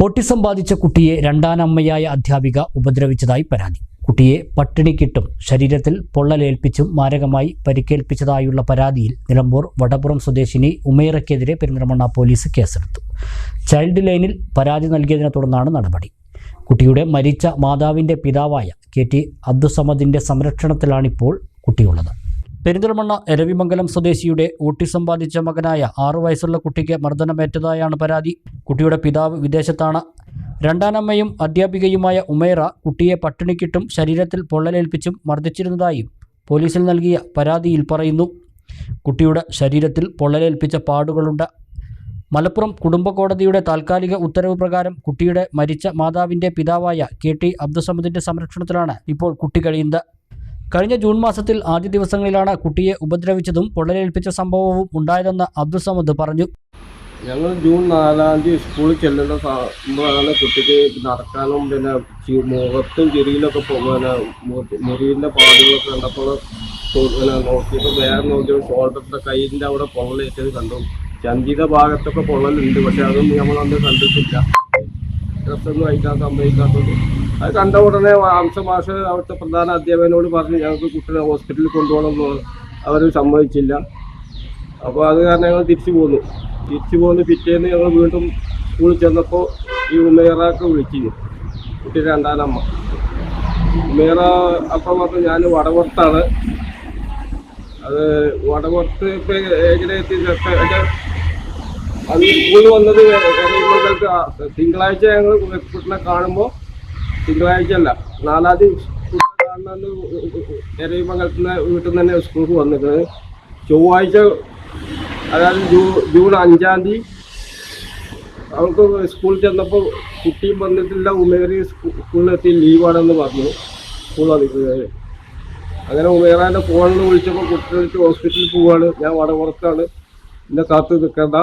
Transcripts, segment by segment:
Autism ബാധിച്ച കുട്ടിയെ രണ്ടാനമ്മയായ അധ്യാപിക ഉപദ്രവിച്ചതായി പരാതി. കുട്ടിയെ പട്ടിണിക്കിട്ടും ശരീരത്തിൽ പൊള്ളലേൽപ്പിച്ചും മാരകമായി പരിക്കേൽപ്പിച്ചതായുള്ള പരാതിയിൽ നിലമ്പൂർ വടപുറം സ്വദേശിനി ഉമേറയ്ക്കെതിരെ പെരിന്തൽമണ്ണ പോലീസ് കേസെടുത്തു. ചൈൽഡ് ലൈനിൽ പരാതി നൽകിയതിനെ തുടർന്നാണ് നടപടി. കുട്ടിയുടെ മരിച്ച മാതാവിന്റെ പിതാവായ കെ ടി അബ്ദുസമദിന്റെ സംരക്ഷണത്തിലാണിപ്പോൾ കുട്ടിയുള്ളത്. പെരിന്തൽമണ്ണ എരവിമംഗലം സ്വദേശിയുടെ ഓട്ടിസം ബാധിച്ച മകനായ ആറു വയസ്സുള്ള കുട്ടിക്ക് മർദ്ദനമേറ്റതായാണ് പരാതി. കുട്ടിയുടെ പിതാവ് വിദേശത്താണ്. രണ്ടാനമ്മയും അധ്യാപികയുമായ ഉമേറ കുട്ടിയെ പട്ടിണിക്കിട്ടും ശരീരത്തിൽ പൊള്ളലേൽപ്പിച്ചും മർദ്ദിച്ചിരുന്നതായും പോലീസിൽ നൽകിയ പരാതിയിൽ പറയുന്നു. കുട്ടിയുടെ ശരീരത്തിൽ പൊള്ളലേൽപ്പിച്ച പാടുകളുണ്ട്. മലപ്പുറം കുടുംബ കോടതിയുടെ താൽക്കാലിക ഉത്തരവ് പ്രകാരം കുട്ടിയുടെ മരിച്ച മാതാവിന്റെ പിതാവായ കെ ടി അബ്ദുസമദിന്റെ സംരക്ഷണത്തിലാണ് ഇപ്പോൾ കുട്ടി കഴിയുന്നത്. കഴിഞ്ഞ ജൂൺ മാസത്തിൽ ആദ്യ ദിവസങ്ങളിലാണ് കുട്ടിയെ ഉപദ്രവിച്ചതും പൊള്ളലേൽപ്പിച്ച സംഭവവും ഉണ്ടായതെന്ന് അബ്ദുൾ സമദ് പറഞ്ഞു. ഞങ്ങൾ ജൂൺ നാലാം തീയതി സ്കൂളിൽ ചെല്ലുന്ന സംഭവമാണ് കുട്ടിക്ക് നടക്കാനും പിന്നെ മുഖത്തും ചെറിയിലൊക്കെ പോകാൻ പിന്നെ മു- മുറിവിന്റെ പാടുകളൊക്കെ കണ്ടപ്പോൾ നോക്കിയപ്പോൾ വേറെ നോക്കിയപ്പോൾ ഷോൾഡറിന്റെ കയ്യിന്റെ അവിടെ പൊള്ളലേറ്റത് കണ്ടു. ചന്തിയുടെ ഭാഗത്തൊക്കെ പൊള്ളലുണ്ട് പക്ഷെ അതൊന്നും നമ്മളന്ന് കണ്ടിട്ടില്ല. ഡ്രസ്സൊന്നും അയക്കാൻ സംഭവിക്കാത്തത് അത് കണ്ട ഉടനെ അംശമാഷ് അവിടുത്തെ പ്രധാന അധ്യാപകനോട് പറഞ്ഞ് ഞങ്ങൾക്ക് കുട്ടിയെ ഹോസ്പിറ്റലിൽ കൊണ്ടുപോകണം എന്ന് അവർ സമ്മതിച്ചില്ല. അപ്പോൾ അത് കാരണം ഞങ്ങൾ തിരിച്ചു പോന്നു. തിരിച്ചു പോന്ന് പിറ്റേന്ന് ഞങ്ങൾ വീണ്ടും സ്കൂളിൽ ചെന്നപ്പോൾ ഈ ഉമേറാക്ക് വിളിച്ചിരുന്നു. കുട്ടി രണ്ടാനമ്മ ഉമേറ അപ്പം പറഞ്ഞു ഞാൻ വടപുറത്താണ് അത് വടപുറത്ത് ഇപ്പം ഏകദേശം എന്റെ അന്ന് സ്കൂളിൽ വന്നത് തിങ്കളാഴ്ച ഞങ്ങൾ കുട്ടിനെ കാണുമ്പോൾ തിങ്കളാഴ്ച അല്ല നാലാം തീയതി കാണുന്ന നിന്ന് വീട്ടിൽ നിന്ന് തന്നെ സ്കൂൾക്ക് വന്നിട്ടുണ്ട് ചൊവ്വാഴ്ച അതായത് ജൂ ജൂൺ അഞ്ചാം തീയതി അവൾക്ക് സ്കൂളിൽ ചെന്നപ്പോൾ കുട്ടിയും വന്നിട്ടില്ല ഉമേറി സ്കൂളിലെത്തി ലീവാണെന്ന് പറഞ്ഞു. സ്കൂൾ അധികൃതർ അങ്ങനെ ഉമേറാന്റെ ഫോണിൽ വിളിച്ചപ്പോൾ കുട്ടികൾക്ക് ഹോസ്പിറ്റലിൽ പോവാണ്. ഞാൻ വടപുറത്താണ് എന്നെ കാത്ത് നിൽക്കണ്ട.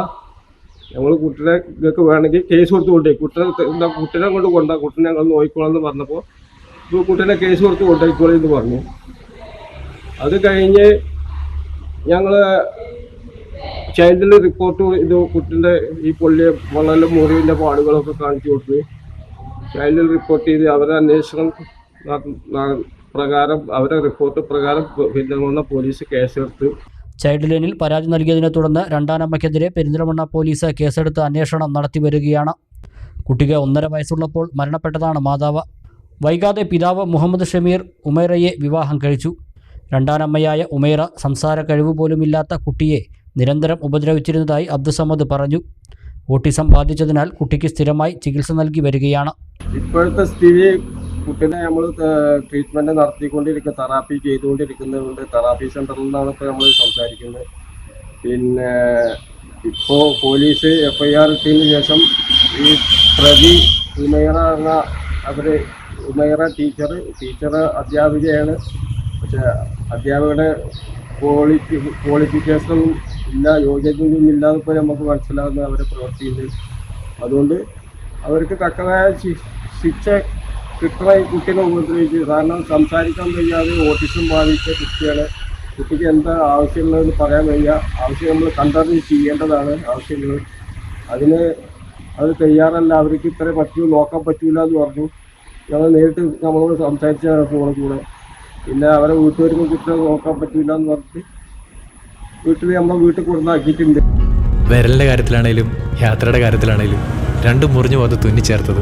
ഞങ്ങൾ കുട്ടനെ നിങ്ങൾക്ക് വേണമെങ്കിൽ കേസ് കൊടുത്ത് കൊണ്ടേ കുട്ടനെ എന്താ കുട്ടിനെ കൊണ്ട് കൊണ്ടാ കുട്ടിനെ ഞങ്ങൾ നോക്കിക്കോളാം എന്ന് പറഞ്ഞപ്പോൾ ഇപ്പോൾ കുട്ടനെ കേസ് കൊടുത്ത് കൊണ്ടുപോയിക്കോളി എന്ന് പറഞ്ഞു. അത് കഴിഞ്ഞ് ഞങ്ങൾ ചൈൽഡിൽ റിപ്പോർട്ട് ഇത് കുട്ടിന്റെ ഈ പൊള്ളി വളരെ മുറിവിന്റെ പാടുകളൊക്കെ കാണിച്ചു കൊടുത്തു. ചൈൽഡിൽ റിപ്പോർട്ട് ചെയ്ത് അവരെ അന്വേഷണം പ്രകാരം അവരെ റിപ്പോർട്ട് പ്രകാരം പിന്തുണ പോലീസ് കേസെടുത്ത്. ചൈൽഡ് ലൈനിൽ പരാതി നൽകിയതിനെ തുടർന്ന് രണ്ടാനമ്മയ്ക്കെതിരെ പെരിന്തൽമണ്ണ പോലീസ് കേസെടുത്ത് അന്വേഷണം നടത്തി വരികയാണ്. കുട്ടിക്ക് ഒന്നര വയസ്സുള്ളപ്പോൾ മരണപ്പെട്ടതാണ് മാതാവ്. വൈകാതെ പിതാവ് മുഹമ്മദ് ഷമീർ ഉമേറയെ വിവാഹം കഴിച്ചു. രണ്ടാനമ്മയായ ഉമേറ സംസാര കഴിവ് പോലുമില്ലാത്ത കുട്ടിയെ നിരന്തരം ഉപദ്രവിച്ചിരുന്നതായി അബ്ദുസമ്മദ് പറഞ്ഞു. ഓട്ടിസം ബാധിച്ചതിനാൽ കുട്ടിക്ക് സ്ഥിരമായി ചികിത്സ നൽകി വരികയാണ്. ഇപ്പോഴത്തെ സ്ഥിതി കുട്ടീനെ നമ്മൾ ട്രീറ്റ്മെന്റ് നടത്തിക്കൊണ്ടിരിക്കുക തെറാപ്പി ചെയ്തുകൊണ്ടിരിക്കുന്നതുകൊണ്ട് തെറാപ്പി സെന്ററിൽ നിന്നാണ് ഇപ്പോൾ നമ്മൾ സംസാരിക്കുന്നത്. പിന്നെ ഇപ്പോൾ പോലീസ് എഫ്ഐആർ ഇട്ടതിന് ശേഷം ഈ പ്രതി ഉമേറ എന്ന അവർ ഉമേറ ടീച്ചർ ടീച്ചർ അധ്യാപികയാണ്. പക്ഷെ അധ്യാപകരുടെ ക്വാളിറ്റി ക്വാളിഫിക്കേഷനൊന്നും ഇല്ല യോഗ്യതയൊന്നും ഇല്ലാതെ ഇപ്പോൾ നമുക്ക് മനസ്സിലാകുന്ന അവരെ പ്രവർത്തിക്കുന്നത് അതുകൊണ്ട് അവർക്ക് തക്കതായ ശിക്ഷ കിട്ടണ കുട്ടികളെ ഉപദ്രവിച്ച് കാരണം സംസാരിക്കാൻ വയ്യാതെ ഓട്ടിസം ബാധിച്ച കുട്ടികളെ കുട്ടിക്ക് എന്താ ആവശ്യമുള്ളതെന്ന് പറയാൻ വയ്യ. ആവശ്യം നമ്മൾ കണ്ടറിഞ്ഞ് ചെയ്യേണ്ടതാണ് ആവശ്യങ്ങൾ. അതിന് അത് തയ്യാറല്ല. അവർക്ക് ഇത്ര പറ്റൂ നോക്കാൻ പറ്റൂല എന്ന് പറഞ്ഞു. ഞങ്ങൾ നേരിട്ട് നമ്മളോട് സംസാരിച്ചാണ് ഫോണിൽ കൂടെ. പിന്നെ അവരെ വീട്ടുകാർക്ക് കുട്ടികളെ നോക്കാൻ പറ്റൂല എന്ന് പറഞ്ഞിട്ട് വീട്ടിൽ നമ്മൾ വീട്ടിൽ കൊടുത്താക്കിയിട്ടുണ്ട് വിരലിന്റെ കാര്യത്തിലാണേലും യാത്രയുടെ കാര്യത്തിലാണേലും രണ്ടും മുറിഞ്ഞു പോകാതെ തുന്നിച്ചേർത്തത്